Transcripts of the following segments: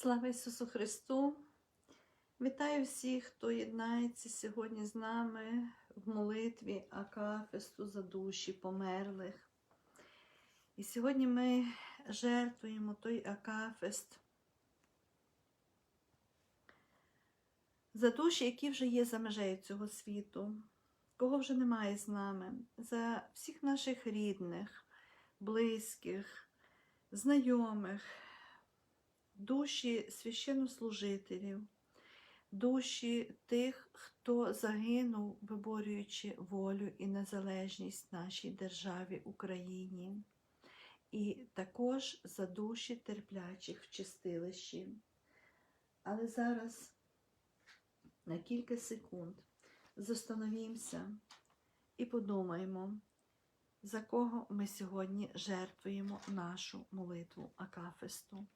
Слава Ісусу Христу! Вітаю всіх, хто єднається сьогодні з нами в молитві Акафесту за душі померлих. І сьогодні ми жертвуємо той Акафест за душі, які вже є за межею цього світу, кого вже немає з нами, за всіх наших рідних, близьких, знайомих душі священнослужителів, душі тих, хто загинув, виборюючи волю і незалежність нашій державі Україні, і також за душі терплячих в чистилищі. Але зараз на кілька секунд застановімося і подумаємо, за кого ми сьогодні жертвуємо нашу молитву Акафесту.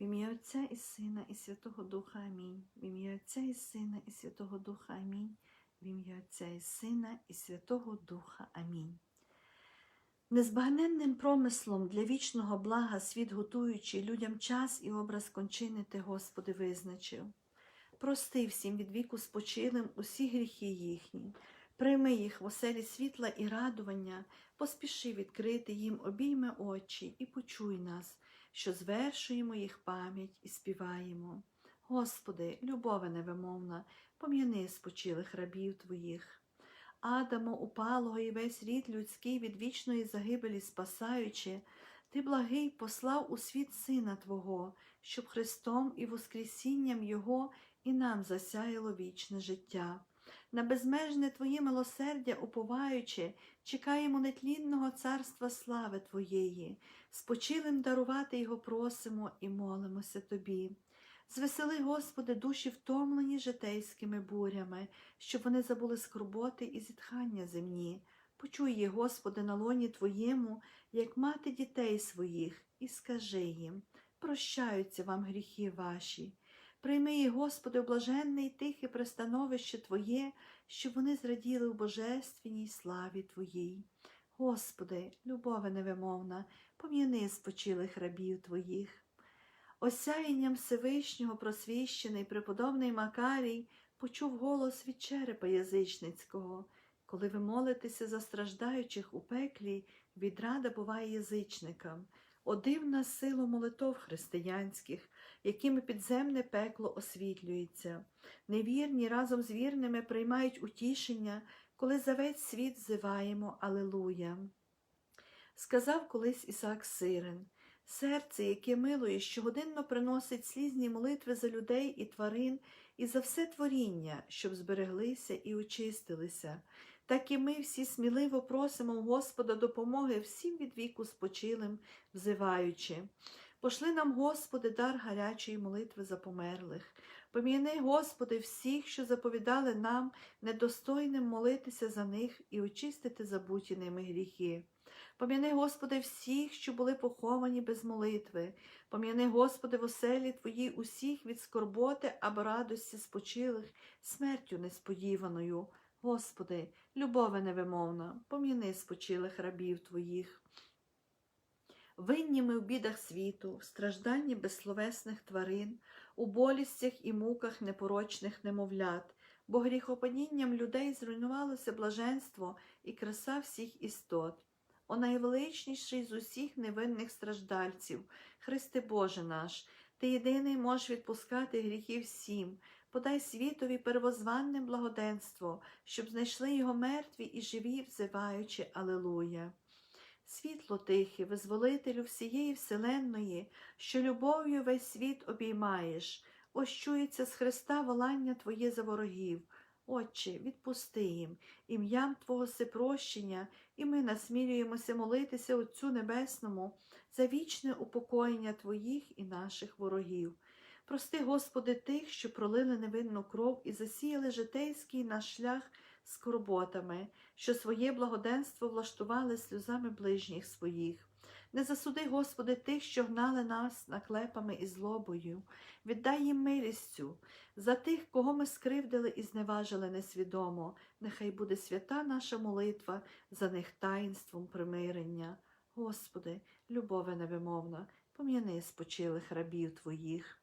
В ім'я Отця і Сина, і Святого Духа Амінь. В ім'я Отця і Сина, і Святого Духа Амінь. В ім'я Отця і Сина, і Святого Духа Амінь. Незбагненним промислом для вічного блага світ готуючи людям час і образ кончини Ти, Господи, визначив. Прости всім від віку спочилим усі гріхи їхні, прийми їх в оселі світла і радування, поспіши відкрити їм обійми очі і почуй нас що звершуємо їх пам'ять і співаємо. Господи, любове невимовна, пом'яни спочилих рабів Твоїх. Адамо, упалого і весь рід людський від вічної загибелі спасаючи, Ти благий послав у світ Сина Твого, щоб Христом і Воскресінням Його і нам засяяло вічне життя. На безмежне Твоє милосердя уповаючи, чекаємо нетлінного царства слави Твоєї, спочилим дарувати Його просимо і молимося Тобі. Звесели, Господи, душі втомлені житейськими бурями, щоб вони забули скорботи і зітхання земні. Почуй їх, Господи, на лоні Твоєму, як мати дітей своїх, і скажи їм прощаються вам гріхи ваші. Прийми Господи, блаженне тихе пристановище Твоє, щоб вони зраділи у божественній славі Твоїй. Господи, любове невимовна, пом'яни спочилих рабів Твоїх. Осяянням Всевишнього просвіщений преподобний Макарій почув голос від черепа язичницького. Коли ви молитеся за страждаючих у пеклі, відрада буває язичникам. О дивна сила молитов християнських, якими підземне пекло освітлюється. Невірні разом з вірними приймають утішення, коли за весь світ зиваємо Алелуя. Сказав колись Ісак Сирин, серце, яке милує, щогодинно приносить слізні молитви за людей і тварин і за все творіння, щоб збереглися і очистилися. Так і ми всі сміливо просимо Господа допомоги всім від віку спочилим, взиваючи. Пошли нам, Господи, дар гарячої молитви за померлих. Пом'яни, Господи, всіх, що заповідали нам, недостойним молитися за них і очистити забуті ними гріхи. Пом'яни, Господи, всіх, що були поховані без молитви. Пом'яни, Господи, в оселі Твоїй усіх від скорботи або радості спочилих, смертю несподіваною. Господи, любове невимовна, пом'яни спочилих рабів Твоїх. Винні ми в бідах світу, в стражданні безсловесних тварин, у болістях і муках непорочних немовлят, бо гріхопадінням людей зруйнувалося блаженство і краса всіх істот. О найвеличніший з усіх невинних страждальців, Христе Боже наш, Ти єдиний можеш відпускати гріхи всім, подай світові первозванне благоденство, щоб знайшли його мертві і живі, взиваючи Алелуя. Світло тихе, визволителю всієї вселенної, що любов'ю весь світ обіймаєш, ось чується з Христа волання Твоє за ворогів. Отче, відпусти їм ім'ям Твого всепрощення, і ми насмілюємося молитися Отцю Небесному за вічне упокоєння Твоїх і наших ворогів. Прости, Господи, тих, що пролили невинну кров і засіяли житейський наш шлях скорботами, що своє благоденство влаштували сльозами ближніх своїх. Не засуди, Господи, тих, що гнали нас наклепами і злобою, віддай їм милістю, за тих, кого ми скривдили і зневажили несвідомо, нехай буде свята наша молитва за них таїнством примирення. Господи, любове невимовна, пом'яни спочилих рабів Твоїх.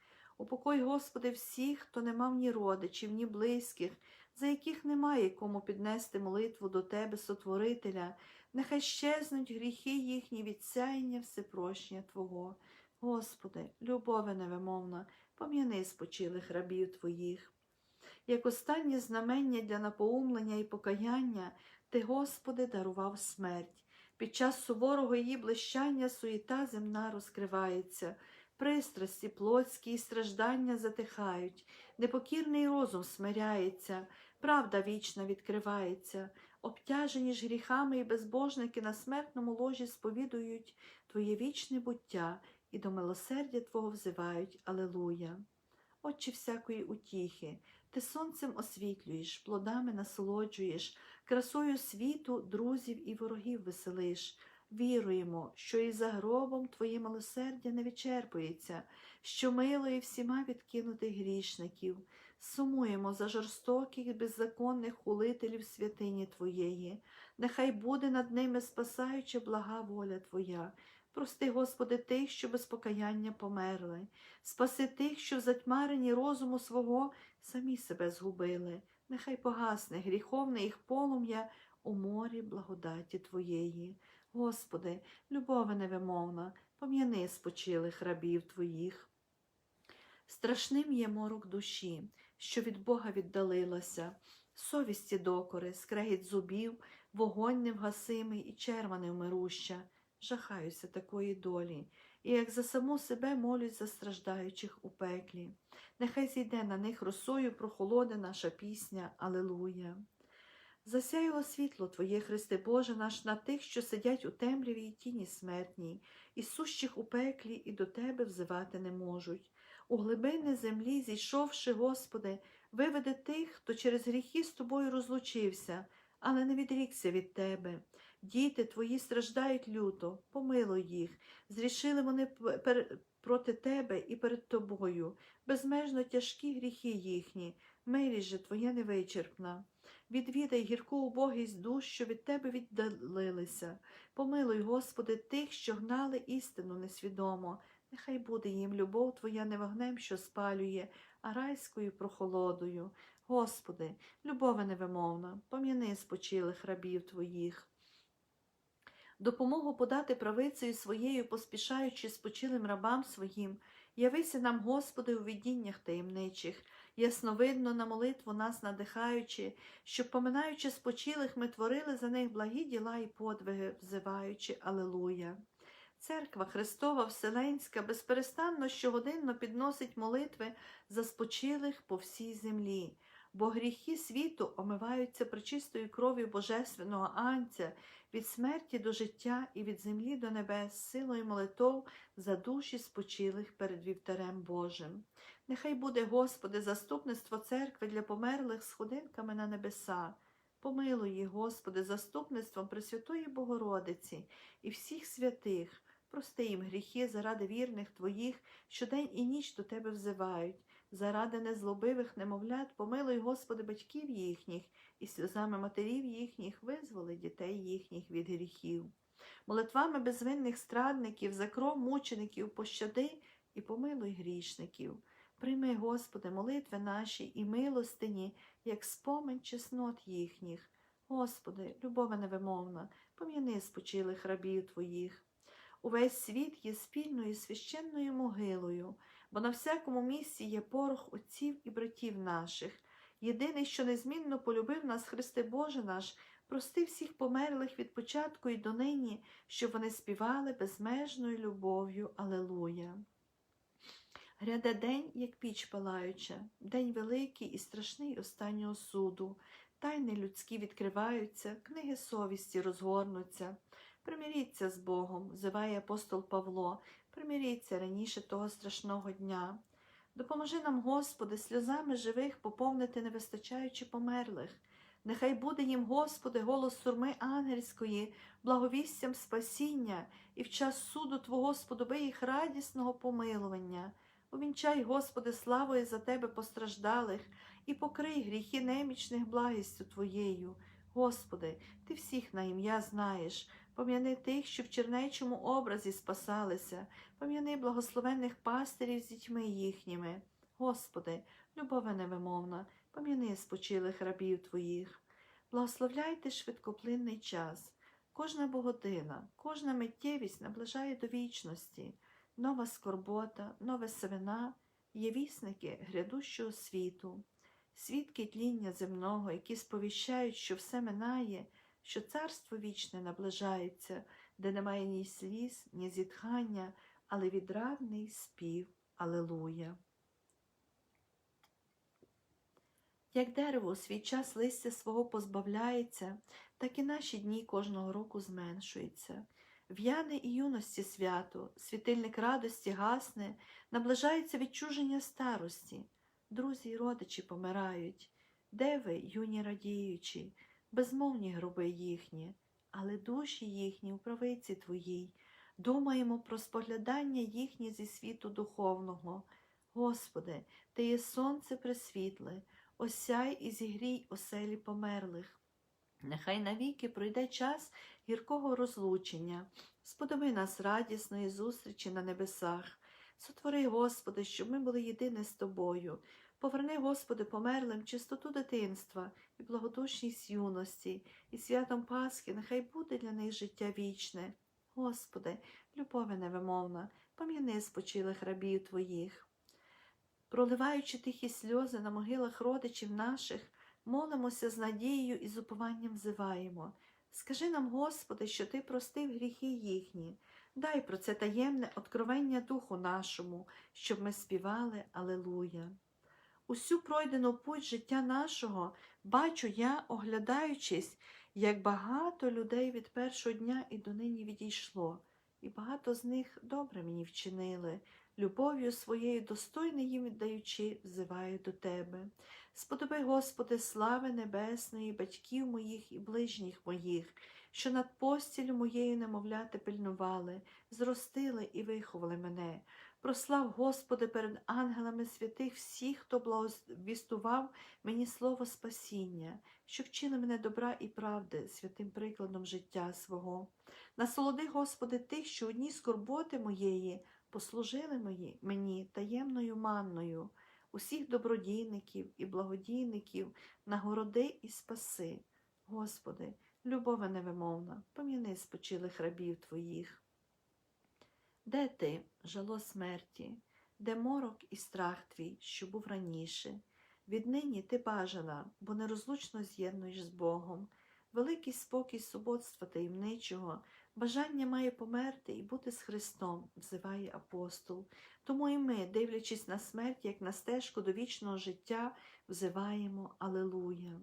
Упокой, Господи, всіх, хто не мав ні родичів, ні близьких, за яких немає кому піднести молитву до Тебе, Сотворителя, нехай щезнуть гріхи їхні від всепрощення Твого. Господи, любове невимовна, пом'яни спочилих рабів Твоїх. Як останнє знамення для напоумлення і покаяння, Ти, Господи, дарував смерть. Під час суворого її блищання суєта земна розкривається, пристрасті плотські і страждання затихають, непокірний розум смиряється, правда вічна відкривається, обтяжені ж гріхами і безбожники на смертному ложі сповідують Твоє вічне буття і до милосердя Твого взивають Алелуя. Отче всякої утіхи, ти сонцем освітлюєш, плодами насолоджуєш, красою світу, друзів і ворогів веселиш. Віруємо, що і за гробом Твоє милосердя не вичерпується, що милує всіма відкинутих грішників. Сумуємо за жорстоких, беззаконних хулителів святині Твоєї. Нехай буде над ними спасаюча блага воля Твоя. Прости, Господи, тих, що без покаяння померли. Спаси тих, що в затьмаренні розуму свого самі себе згубили. Нехай погасне гріховне їх полум'я у морі благодаті Твоєї. Господи, любове невимовна, пом'яни спочилих рабів Твоїх. Страшним є морок душі, що від Бога віддалилася, совісті докори, скрегіт зубів, вогонь невгасимий і черва невмируща. Жахаюся такої долі, і як за саму себе молюсь за страждаючих у пеклі. Нехай зійде на них росою прохолоде наша пісня Алелуя. Засяяло світло Твоє, Христе Боже наш, на тих, що сидять у темряві й тіні смертній, і сущих у пеклі, і до Тебе взивати не можуть. У глибини землі, зійшовши, Господи, виведе тих, хто через гріхи з Тобою розлучився, але не відрікся від Тебе. Діти Твої страждають люто, помилуй їх, зрішили вони проти Тебе і перед Тобою, безмежно тяжкі гріхи їхні, милість же Твоя невичерпна. Відвідай гірку убогість душ, що від Тебе віддалилися. Помилуй, Господи, тих, що гнали істину несвідомо. Нехай буде їм любов Твоя не вогнем, що спалює, а райською прохолодою. Господи, любове невимовна, пом'яни спочилих рабів Твоїх. Допомогу подати правицею своєю, поспішаючи спочилим рабам своїм, явися нам, Господи, у видіннях таємничих, ясновидно на молитву нас надихаючи, щоб, поминаючи спочилих, ми творили за них благі діла і подвиги, взиваючи Алелуя. Церква Христова Вселенська безперестанно щогодинно підносить молитви за спочилих по всій землі, бо гріхи світу омиваються причистою кров'ю Божественного Анця від смерті до життя і від землі до небес, силою молитов за душі спочилих перед вівтарем Божим. Нехай буде, Господи, заступництво церкви для померлих сходинками на небеса. Помилуй Господи, заступництвом Пресвятої Богородиці і всіх святих. Прости їм гріхи заради вірних Твоїх, що день і ніч до Тебе взивають. Заради незлобивих немовлят, помилуй, Господи, батьків їхніх, і сльозами матерів їхніх визволи дітей їхніх від гріхів. Молитвами безвинних страдників, за кров мучеників пощади і помилуй грішників. Прийми, Господи, молитви наші і милостині, як спомин чеснот їхніх. Господи, любове невимовна, пом'яни спочилих рабів Твоїх. Увесь світ є спільною священною могилою, бо на всякому місці є порох отців і братів наших. Єдиний, що незмінно полюбив нас, Христе Боже наш, прости всіх померлих від початку і донині, щоб вони співали безмежною любов'ю. Алелуя. Гряде день, як піч палаюча, день великий і страшний останнього суду. Тайни людські відкриваються, книги совісті розгорнуться. Примиріться з Богом, взиває апостол Павло, примиріться раніше того страшного дня. Допоможи нам, Господи, сльозами живих поповнити невистачаючи померлих. Нехай буде їм, Господи, голос сурми ангельської, благовістям спасіння, і в час суду Твого сподоби їх радісного помилування. Увінчай, Господи, славою за Тебе постраждалих, і покрий гріхи немічних благістю Твоєю. Господи, Ти всіх на ім'я знаєш. Пом'яни тих, що в чернечому образі спасалися, пом'яни благословенних пастирів з дітьми їхніми. Господи, любове невимовна, пом'яни спочилих рабів Твоїх. Благословляйте швидкоплинний час. Кожна богодина, кожна миттєвість наближає до вічності, нова скорбота, нове семена є вісники грядущого світу, свідки тління земного, які сповіщають, що все минає що царство вічне наближається, де немає ні сліз, ні зітхання, але відрадний спів. Алелуя. Як дерево у свій час листя свого позбавляється, так і наші дні кожного року зменшуються. В'яне і юності свято, світильник радості гасне, наближається відчуження старості. Друзі й родичі помирають. Де ви, юні радіючі? Безмовні гроби їхні, але душі їхні у правиці Твоїй, думаємо про споглядання їхні зі світу духовного. Господи, Ти є сонце пресвітле, осяй і зігрій оселі померлих. Нехай навіки пройде час гіркого розлучення, сподоби нас радісної зустрічі на небесах. Сотвори, Господи, щоб ми були єдині з Тобою. Поверни, Господи, померлим чистоту дитинства і благодушність юності, і святом Пасхи нехай буде для них життя вічне. Господи, любове невимовна, пам'яни спочилих рабів Твоїх. Проливаючи тихі сльози на могилах родичів наших, молимося з надією і з упованням взиваємо. Скажи нам, Господи, що Ти простив гріхи їхні. Дай про це таємне откровення Духу нашому, щоб ми співали Алелуя. Усю пройдену путь життя нашого бачу я, оглядаючись, як багато людей від першого дня і донині відійшло, і багато з них добре мені вчинили, любов'ю своєю достойно їм віддаючи, взиваю до Тебе. Сподоби, Господи, слави небесної, батьків моїх і ближніх моїх, що над постілю моєю немовляти пильнували, зростили і виховали мене. Прослав, Господи, перед ангелами святих всіх, хто благовістував мені слово спасіння, що вчили мене добра і правди святим прикладом життя свого. Насолоди, Господи, тих, що одні скорботи моєї послужили мої, мені таємною манною, усіх добродійників і благодійників, нагороди і спаси. Господи, любове невимовна, пом'яни спочилих рабів Твоїх. Де ти, жало смерті, де морок і страх твій, що був раніше? Віднині ти бажана, бо нерозлучно з'єднуєш з Богом, великий спокій суботства таємничого, бажання має померти і бути з Христом, взиває апостол. Тому і ми, дивлячись на смерть, як на стежку до вічного життя, взиваємо Алелуя.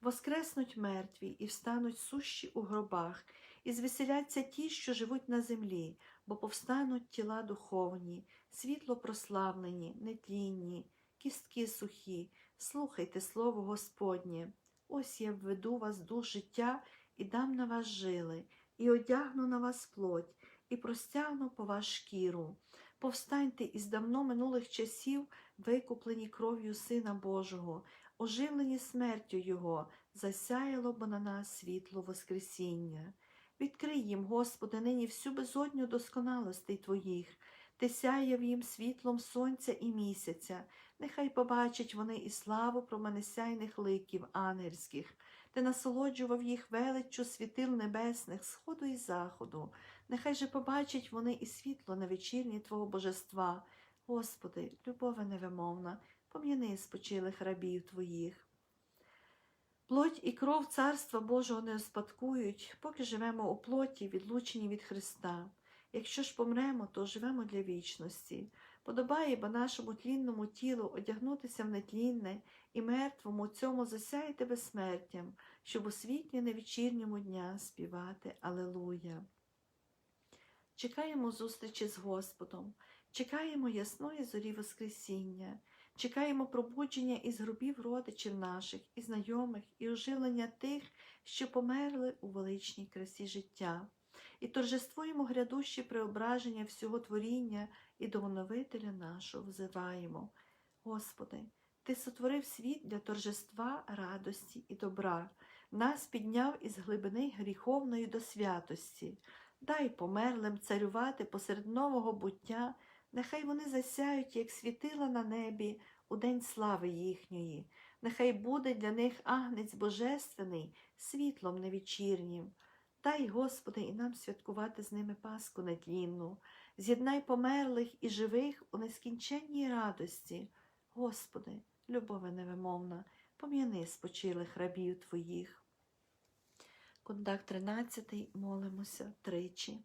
Воскреснуть мертві і встануть сущі у гробах, і звеселяться ті, що живуть на землі, бо повстануть тіла духовні, світло прославлені, нетлінні, кістки сухі, слухайте слово Господнє. Ось я введу вас дух життя і дам на вас жили, і одягну на вас плоть, і простягну по вас шкіру. Повстаньте із давно минулих часів, викуплені кров'ю Сина Божого, оживлені смертю Його, засяяло бо на нас світло Воскресіння. Відкрий їм, Господи, нині всю безодню досконалостей Твоїх, Ти сяяв їм світлом сонця і місяця, нехай побачать вони і славу променесяйних ликів ангельських, Ти насолоджував їх величчю світил небесних, сходу і заходу, нехай же побачать вони і світло на вечірні Твого божества. Господи, любове невимовна, пом'яни спочилих рабів Твоїх. Плоть і кров Царства Божого не успадкують, поки живемо у плоті, відлучені від Христа. Якщо ж помремо, то живемо для вічності. Подобає бо нашому тлінному тілу одягнутися в нетлінне і мертвому цьому засяяти безсмертям, щоб у світлі на вечірньому дня співати Алелуя. Чекаємо зустрічі з Господом, чекаємо ясної зорі Воскресіння, чекаємо пробудження із гробів родичів наших, і знайомих, і оживлення тих, що померли у величній красі життя, і торжествуємо грядущі преображення всього творіння і до оновителя нашого взиваємо. Господи, Ти сотворив світ для торжества, радості і добра, нас підняв із глибини гріховної до святості. Дай померлим царювати посеред нового буття, нехай вони засяють, як світила на небі у день слави їхньої, нехай буде для них агнець божественний світлом невечірнім. Дай, Господи, і нам святкувати з ними Пасху нетлінну, з'єднай померлих і живих у нескінченній радості. Господи, любове невимовна, пом'яни спочилих рабів Твоїх. Кондак 13 молимося тричі.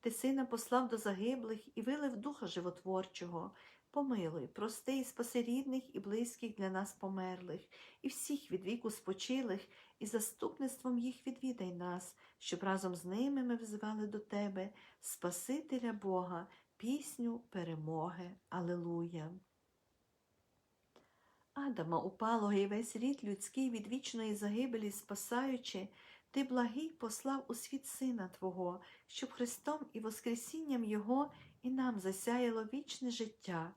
ти сина послав до загиблих і вилив духа животворчого. Помилуй, прости і спаси рідних і близьких для нас померлих, і всіх від віку спочилих, і заступництвом їх відвідай нас, щоб разом з ними ми взивали до Тебе, Спасителя Бога, пісню перемоги. Алелуя. Адама упалого і весь рід людський від вічної загибелі спасаючи, ти благий послав у світ Сина Твого, щоб Христом і Воскресінням Його і нам засяяло вічне життя.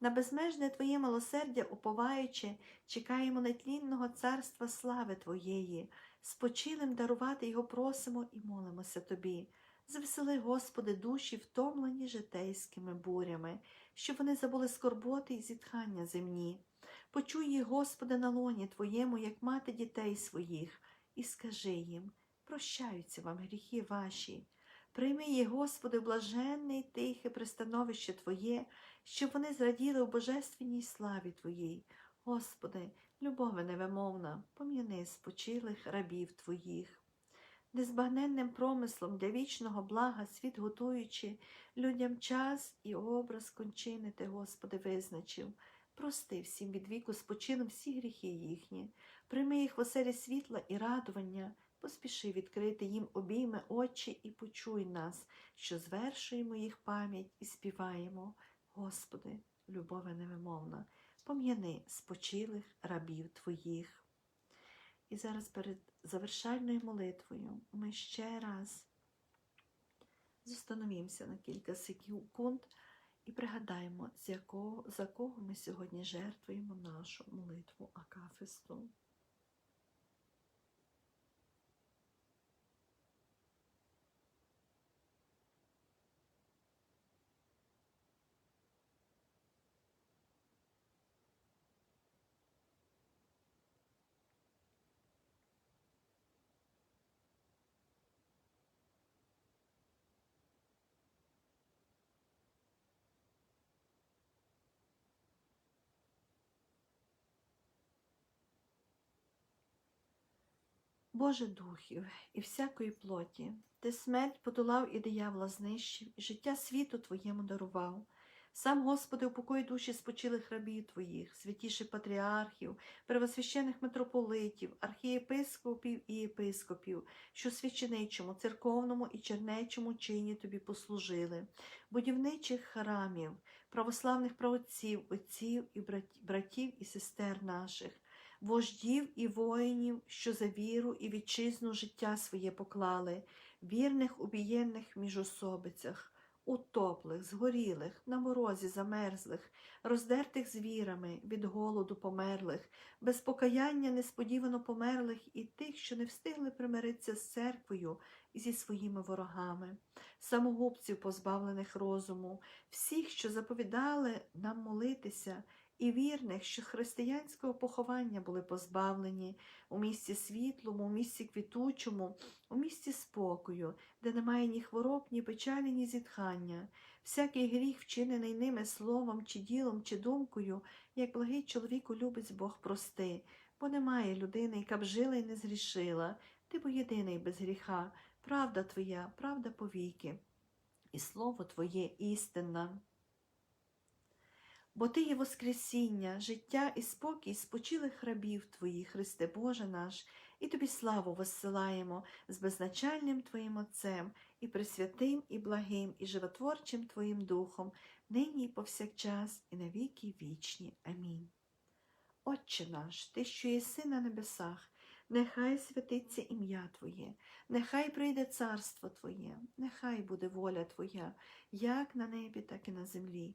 На безмежне Твоє милосердя уповаючи, чекаємо нетлінного царства слави Твоєї, спочилим дарувати Його просимо і молимося Тобі. Звесели, Господи, душі, втомлені житейськими бурями, щоб вони забули скорботи і зітхання земні. Почуй Господи, на лоні Твоєму, як мати дітей своїх, і скажи їм, прощаються вам гріхи ваші. Прийми їх, Господи, блаженне й тихе пристановище Твоє, щоб вони зраділи у божественній славі Твоїй. Господи, любове невимовна, пом'яни спочилих рабів Твоїх. Незбагненним промислом для вічного блага світ готуючи, людям час і образ кончини Ти, Господи, визначив. Прости всім від віку спочилим всі гріхи їхні, прийми їх в оселі світла і радування, поспіши відкрити їм обійми очі і почуй нас, що звершуємо їх пам'ять і співаємо. Господи, любове невимовна, пом'яни спочилих рабів Твоїх. І зараз перед завершальною молитвою ми ще раз зостановімося на кілька секунд і пригадаємо, з якого, за кого ми сьогодні жертвуємо нашу молитву Акафисту. Боже духів і всякої плоті, ти смерть подолав і диявола знищив, і життя світу Твоєму дарував. Сам, Господи, упокой душі спочилих рабів Твоїх, святіших патріархів, первосвящених митрополитів, архієпископів і єпископів, що священичому, церковному і чернечому чині Тобі послужили, будівничих храмів, православних праотців, отців і братів і сестер наших, вождів і воїнів, що за віру і вітчизну життя своє поклали, вірних убієнних міжособицях, утоплих, згорілих, на морозі замерзлих, роздертих звірами, від голоду померлих, без покаяння несподівано померлих і тих, що не встигли примиритися з церквою і зі своїми ворогами, самогубців, позбавлених розуму, всіх, що заповідали нам молитися, і вірних, що християнського поховання були позбавлені у місці світлому, у місці квітучому, у місці спокою, де немає ні хвороб, ні печалі, ні зітхання. Всякий гріх, вчинений ними словом, чи ділом, чи думкою, як благий чоловіку любить Бог прости, бо немає людини, яка б жила і не згрішила. Ти бо єдиний без гріха, правда твоя, правда повіки, і слово Твоє істинна. Бо Ти є Воскресіння, життя і спокій спочилих рабів Твоїх, Христе Боже наш, і Тобі славу воссилаємо з безначальним Твоїм Отцем, і пресвятим, і благим, і животворчим Твоїм Духом, нині і повсякчас, і навіки вічні. Амінь. Отче наш, Ти, що єси на небесах, нехай святиться ім'я Твоє, нехай прийде царство Твоє, нехай буде воля Твоя, як на небі, так і на землі.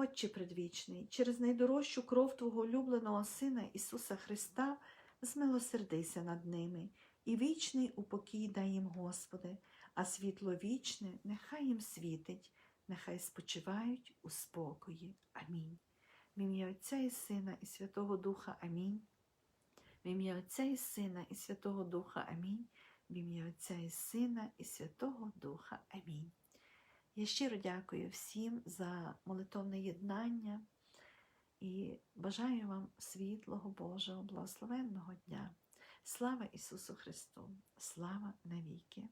Отче предвічний, через найдорожчу кров Твого улюбленого Сина Ісуса Христа, змилосердися над ними, і вічний упокій дай їм, Господи, а світло вічне нехай їм світить, нехай спочивають у спокої. Амінь. В ім'я Отця і Сина і Святого Духа Амінь. В ім'я Отця і Сина і Святого Духа Амінь. В ім'я Отця і Сина і Святого Духа Амінь. Я щиро дякую всім за молитовне єднання і бажаю вам світлого Божого, благословенного дня. Слава Ісусу Христу! Слава навіки!